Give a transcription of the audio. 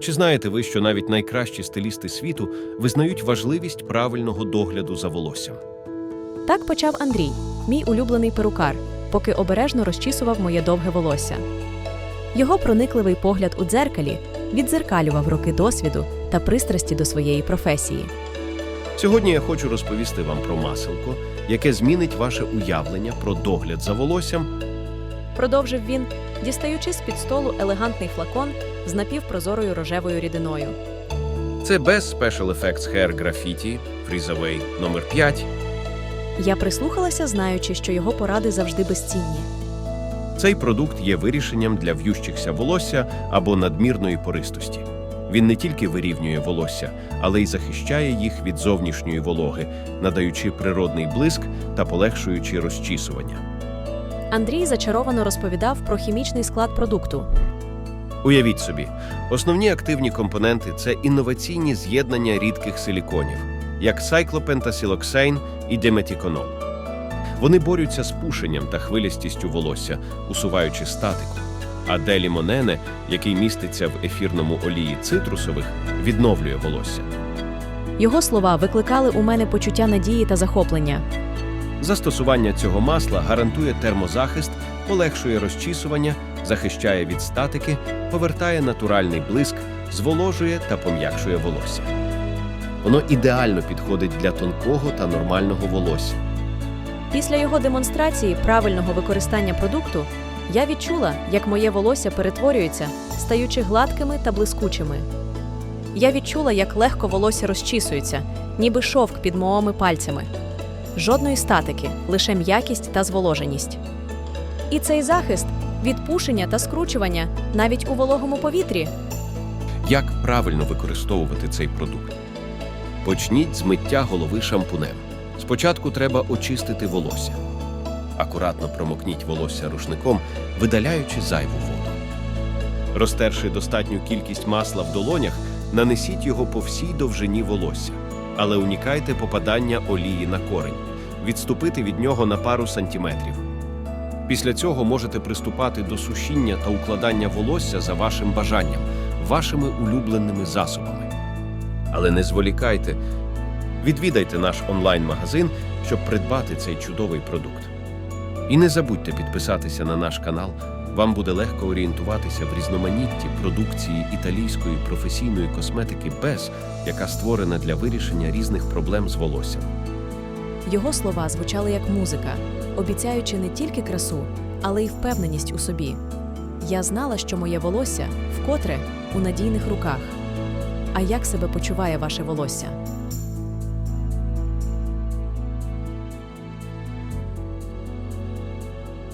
Чи знаєте ви, що навіть найкращі стилісти світу визнають важливість правильного догляду за волоссям? Так почав Андрій, мій улюблений перукар, поки обережно розчісував моє довге волосся. Його проникливий погляд у дзеркалі віддзеркалював роки досвіду та пристрасті до своєї професії. Сьогодні я хочу розповісти вам про маселко, яке змінить ваше уявлення про догляд за волоссям. Продовжив він, дістаючи з під столу елегантний флакон з напівпрозорою рожевою рідиною. Це без Special Effects Hair Graffiti Freeze Away номер 5 Я прислухалася, знаючи, що його поради завжди безцінні. Цей продукт є вирішенням для в'ющихся волосся або надмірної пористості. Він не тільки вирівнює волосся, але й захищає їх від зовнішньої вологи, надаючи природний блиск та полегшуючи розчісування. Андрій зачаровано розповідав про хімічний склад продукту. Уявіть собі, основні активні компоненти це інноваційні з'єднання рідких силіконів, як сайклопентасилоксейн і деметіконол. Вони борються з пушенням та хвилястістю волосся, усуваючи статику. А делімонене, який міститься в ефірному олії цитрусових, відновлює волосся. Його слова викликали у мене почуття надії та захоплення. Застосування цього масла гарантує термозахист, полегшує розчісування, захищає від статики, повертає натуральний блиск, зволожує та пом'якшує волосся. Воно ідеально підходить для тонкого та нормального волосся. Після його демонстрації правильного використання продукту я відчула, як моє волосся перетворюється, стаючи гладкими та блискучими. Я відчула, як легко волосся розчісується, ніби шовк під моїми пальцями. Жодної статики, лише м'якість та зволоженість. І цей захист від пушення та скручування навіть у вологому повітрі. Як правильно використовувати цей продукт? Почніть з миття голови шампунем. Спочатку треба очистити волосся. Акуратно промокніть волосся рушником, видаляючи зайву воду. Розтерши достатню кількість масла в долонях, нанесіть його по всій довжині волосся, але унікайте попадання олії на корень, відступити від нього на пару сантиметрів. Після цього можете приступати до сушіння та укладання волосся за вашим бажанням, вашими улюбленими засобами. Але не зволікайте, відвідайте наш онлайн-магазин, щоб придбати цей чудовий продукт. І не забудьте підписатися на наш канал. Вам буде легко орієнтуватися в різноманітті продукції італійської професійної косметики без, яка створена для вирішення різних проблем з волоссям. Його слова звучали як музика, обіцяючи не тільки красу, але й впевненість у собі. Я знала, що моє волосся вкотре у надійних руках. А як себе почуває ваше волосся?